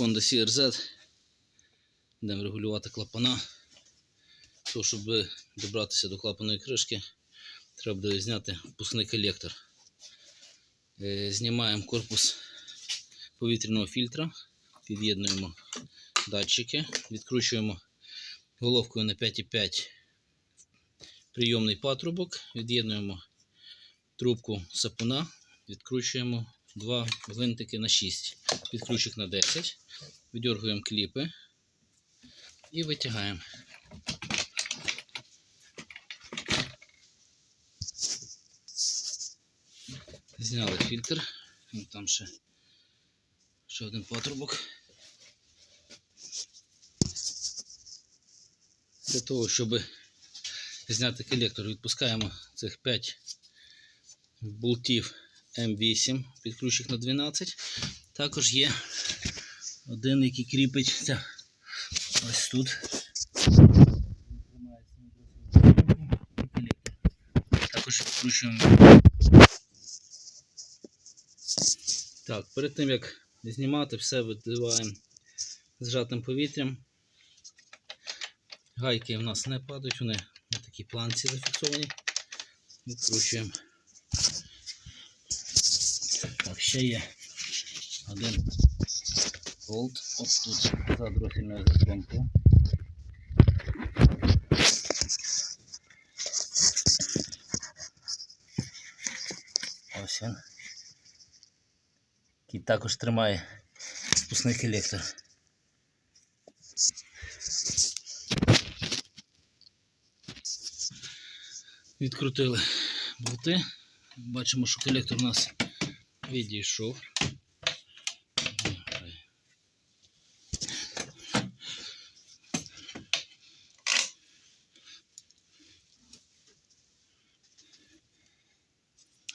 Honda CRZ. Будемо регулювати клапана. То, щоб добратися до клапаної кришки, треба буде зняти впускний колектор. Е, Знімаємо корпус повітряного фільтра, під'єднуємо датчики, відкручуємо головкою на 5,5 прийомний патрубок, від'єднуємо трубку сапуна, відкручуємо два гвинтики на 6, підключик на 10, видергуємо кліпи. І витягаємо. Зняли фільтр, там ще, ще один патрубок. Для того, щоб зняти колектор, відпускаємо цих 5 болтів М8, підключик на 12. Також є один, який кріпиться ось тут. Також відкручуємо. Так, перед тим як знімати, все видіваємо зжатим повітрям. Гайки в нас не падають, вони на такій планці зафіксовані. Відкручуємо. Так, ще є один болт. Ось тут за дрофільною заслонкою. Ось він. Який також тримає спусний колектор. Відкрутили болти. Бачимо, що колектор у нас відійшов.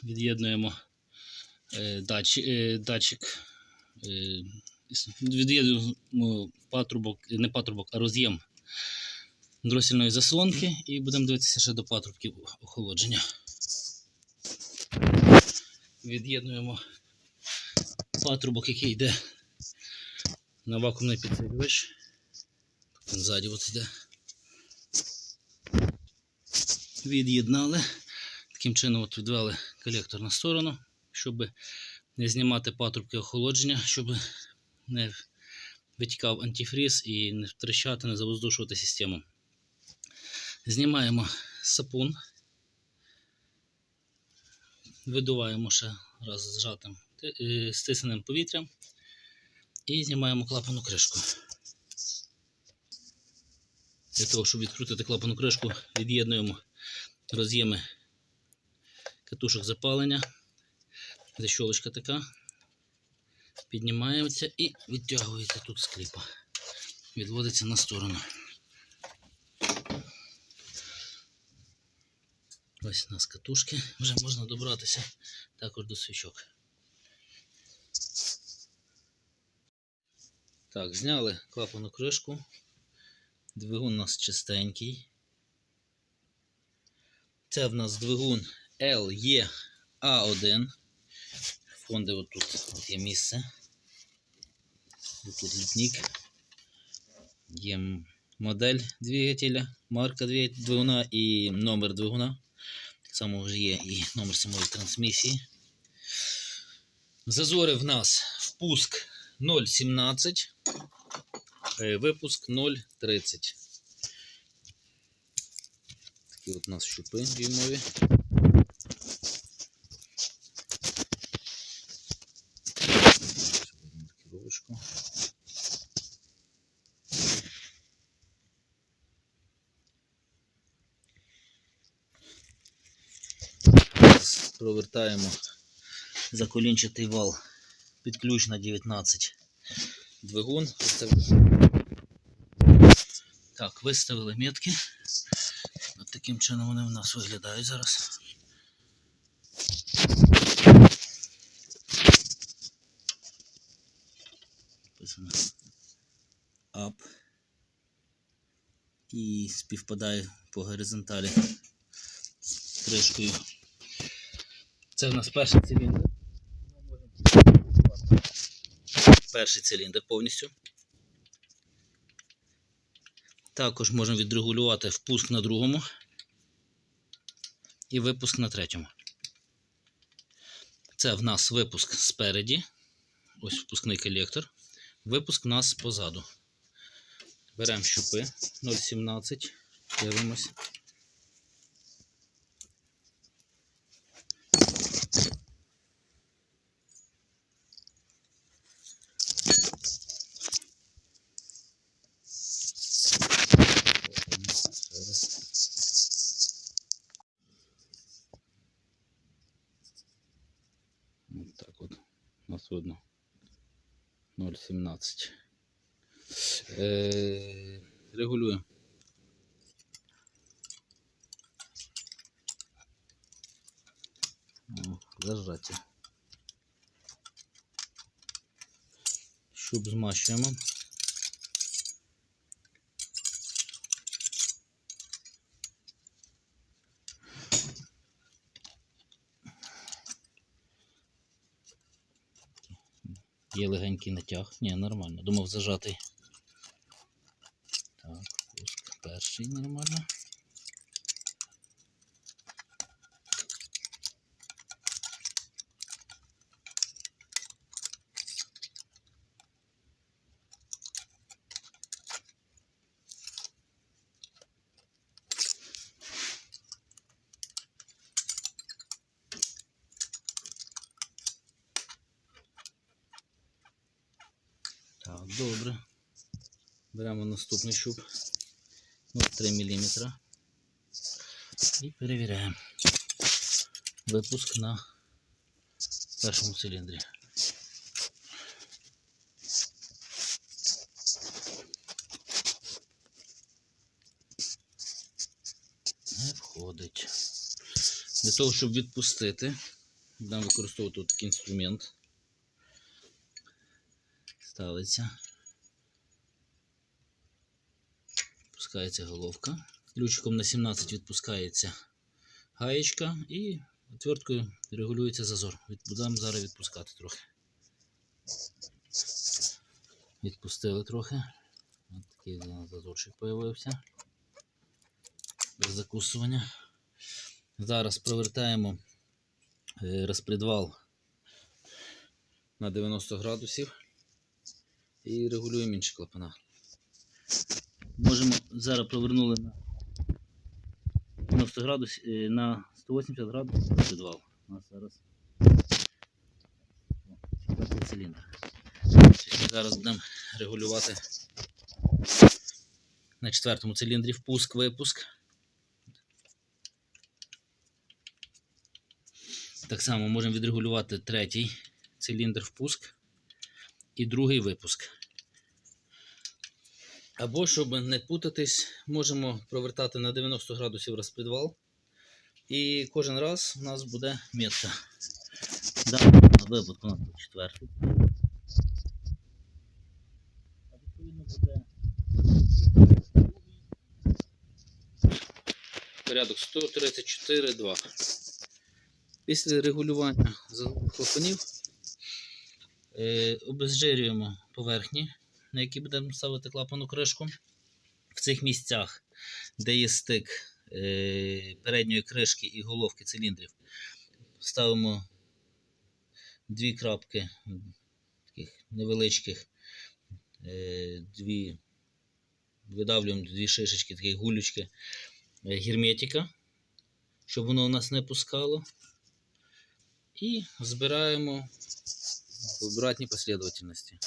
Від'єднуємо е, датчик, е, е, від'єднуємо патрубок, не патрубок, а роз'єм дросільної заслонки і будемо дивитися ще до патрубків охолодження. Від'єднуємо патрубок, який йде на вакуумний підсилювач. Він ззаді от йде. Від'єднали. Таким чином от відвели колектор на сторону, щоб не знімати патрубки охолодження, щоб не витікав антифріз і не втрачати, не завоздушувати систему. Знімаємо сапун, видуваємо ще раз зжатим е, стисненим повітрям і знімаємо клапану кришку. Для того, щоб відкрутити клапану кришку, від'єднуємо роз'єми катушок запалення. Защолочка така. Піднімається і відтягується тут з. Відводиться на сторону. Ось у нас катушки. Вже можна добратися також до свічок. Так, зняли клапану кришку. Двигун у нас чистенький. Це в нас двигун LE-A1. Фонди отут от є місце. Тут літник. Є модель двигателя, марка двигуна і номер двигуна. Так вже є і номер самої трансмісії. Зазори в нас впуск 0,17, е, випуск 0,30. Такі от у нас щупи дюймові. Маркировочку. Зараз Провертаємо заколінчатий вал під ключ на 19 двигун. Так, виставили метки. От таким чином вони в нас виглядають зараз. Написано up і співпадає по горизонталі з кришкою. Це в нас перший циліндр. перший циліндр повністю. Також можемо відрегулювати впуск на другому і випуск на третьому. Це в нас випуск спереді. Ось впускний колектор. Випуск в нас позаду. Беремо щупи 0,17. Дивимось. Ось так от. У нас видно 0,17. Е, регулюємо. Зажаття. Щоб змащуємо. Є легенький натяг. Ні, нормально. Думав зажатий. Так, пуск перший нормально. Так, добре. Беремо наступний щуп. Ну, 3 мм. І перевіряємо. Випуск на першому циліндрі. Не входить. Для того, щоб відпустити, будемо використовувати такий інструмент. Ставиться. Відпускається головка. Ключиком на 17 відпускається гаєчка і отверткою регулюється зазор. Будемо зараз відпускати трохи. Відпустили трохи. Ось такий зазорчик з'явився. Без закусування. Зараз провертаємо е, розпредвал на 90 градусів і регулюємо інші клапана. Можемо зараз провернули на 90 градусів е, на 180 градусів підвал. У нас зараз четвертий циліндр. Зараз будемо регулювати на четвертому циліндрі впуск-випуск. Так само можемо відрегулювати третій циліндр впуск і другий випуск. Або, щоб не путатись, можемо провертати на 90 градусів розпредвал. І кожен раз у нас буде метка. Випадку у нас тут четвертий. А відповідно буде порядок 134,2. Після регулювання е, обезжирюємо поверхні, на які будемо ставити клапану кришку. В цих місцях, де є стик е, передньої кришки і головки циліндрів, ставимо дві крапки таких невеличких, е, дві, видавлюємо дві шишечки, такі гулючки е, герметика, щоб воно у нас не пускало. І збираємо в непоследовательности.